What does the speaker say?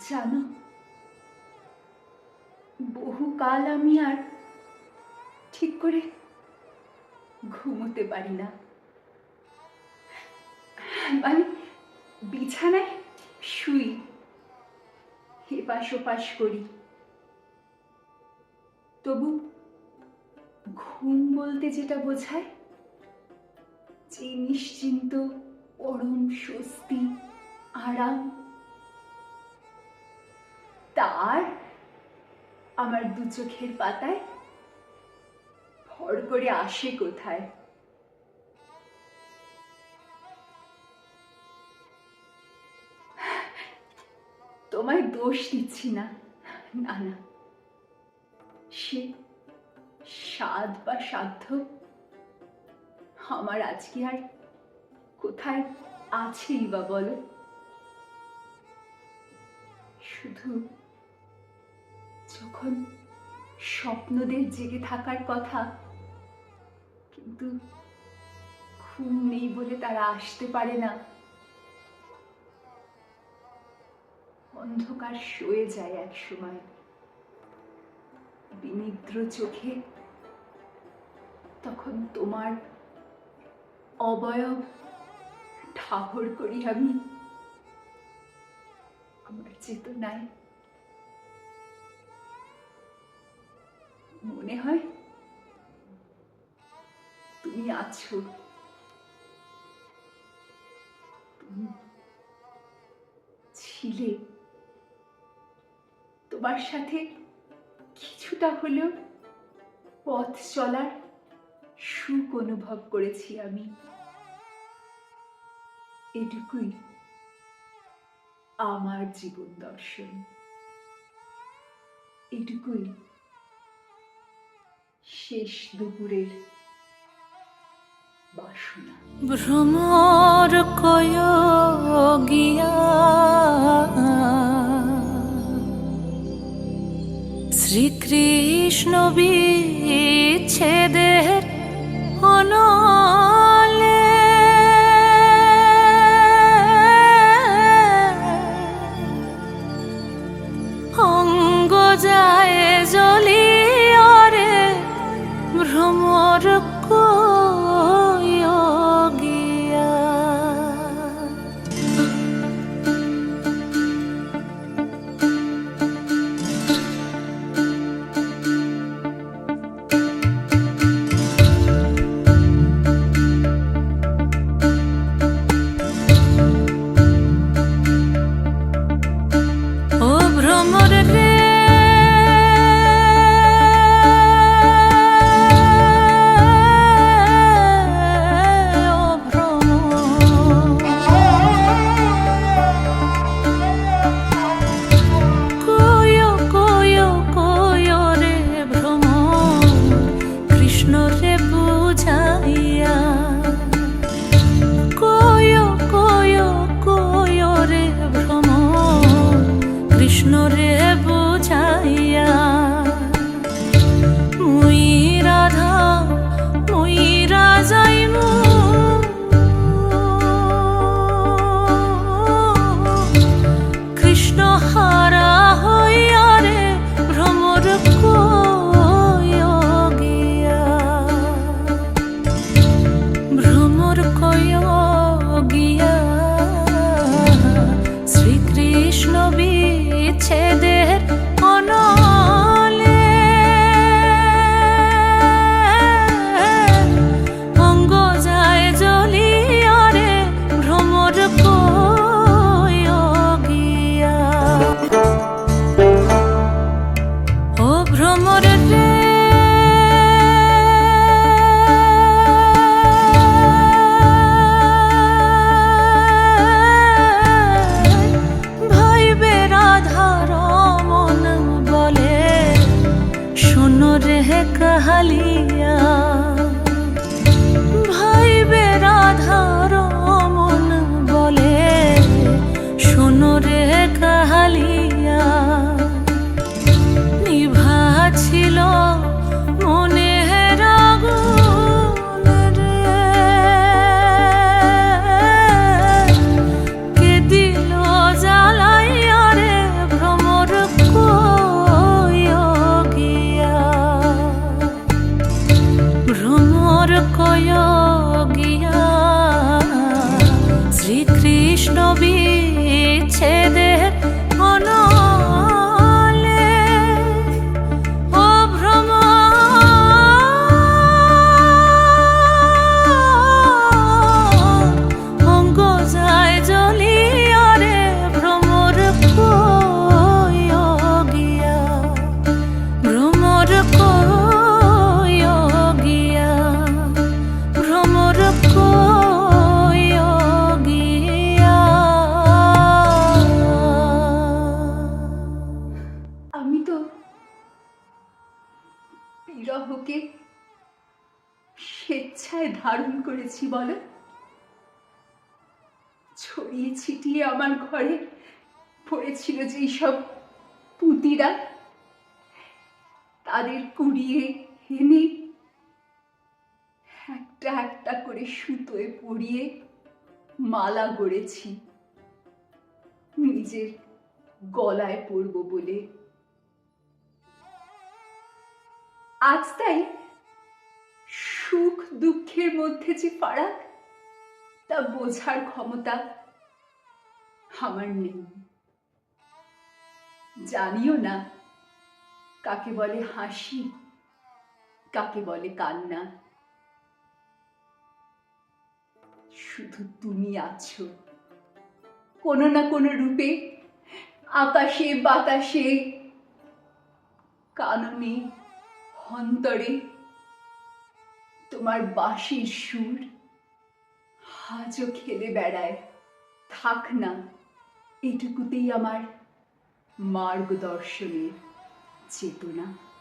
জানো, বহুকাল আমি আর ঠিক করে ঘুমোতে পারি না। মানে বিছানায় শুই এপাশ ওপাশ করি। তবু ঘুম বলতে যেটা বোঝায়, যে নিশ্চিন্ত পরম স্বস্তি, আরাম তার আমার দু চোখের পাতায় ভর করে আসে কোথায়? তোমায় দোষ দিচ্ছি না না না। সে স্বাদ বা সাধ্য আমার আজকে আর কোথায় আছেই বা বলো? শুধু যখন স্বপ্নদের জেগে থাকার কথা, কিন্তু ঘুম নেই বলে তারা আসতে পারে না। অন্ধকার সয়ে যায় এক সময়। বিনিদ্র চোখে তখন তোমার অবয়ব ঠাহর করি আমি। আমার চেতনায় মনে হয়? তুমি আছো। ছিলে। তোমার সাথে কিছুটা হলেও পথ চলার সুখ অনুভব করেছি আমি। এটুকুই আমার জীবন দর্শন। এটুকুই শেষ দুপুরের বাসনা। ভ্রমর কয় গিয়া হালি বিরহকে স্বেচ্ছায় ধারণ করেছি বলো। ছড়িয়ে ছিটিয়ে আমার ঘরে পড়েছিল যেই সব পুঁতিরা, তাদের কুড়িয়ে হেনে একটা একটা করে সুতোয় পরিয়ে মালা গড়েছি, নিজের গলায় পরব বলে। আজ তাই সুখ দুঃখের মধ্যে যে ফারাক, তা বোঝার ক্ষমতা আমার নেই। জানিও না কাকে বলে হাসি, কাকে বলে কান্না। শুধু তুমি আছো। কোনো না কোনো রূপে, আকাশে বাতাসে, কাননে অন্তরে তোমার বাঁশির সুর আজও খেলে বেড়ায়। থাক না এটুকুতেই আমার মার্গদর্শনের চেতনা।